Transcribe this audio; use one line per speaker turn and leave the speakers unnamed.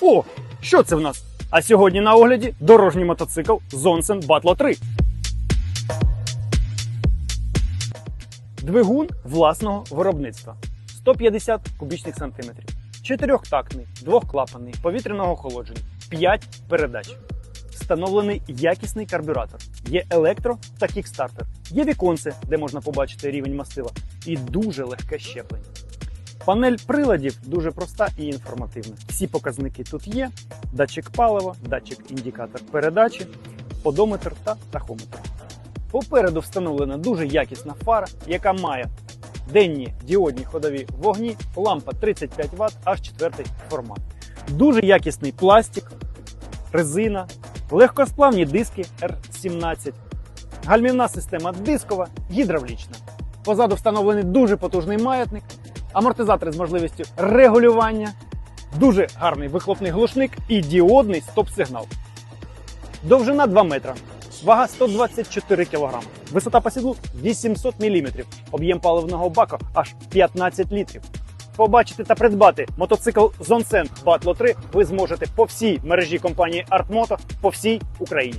О, що це в нас? А сьогодні на огляді дорожній мотоцикл Zonsen Battle 3. Двигун власного виробництва 150 кубічних сантиметрів. Чотирьохтактний, двохклапанний, повітряного охолодження, 5 передач. Встановлений якісний карбюратор. Є електро та кікстартер. Є віконце, де можна побачити рівень мастила, і дуже легке щеплення. Панель приладів дуже проста і інформативна. Всі показники тут є: датчик палива, датчик індикатор передачі, подометр та тахометр. Попереду встановлена дуже якісна фара, яка має денні діодні ходові вогні, лампа 35 Вт, аж 4 формат. Дуже якісний пластик, резина, легкосплавні диски R17, гальмівна система дискова, гідравлічна. Позаду встановлений дуже потужний маятник, амортизатори з можливістю регулювання, дуже гарний вихлопний глушник і діодний стоп-сигнал. Довжина 2 метра, вага 124 кг, висота по сідлу 800 мм, об'єм паливного бака аж 15 літрів. Побачити та придбати мотоцикл Zonsen Battle 3 ви зможете по всій мережі компанії Artmoto по всій Україні.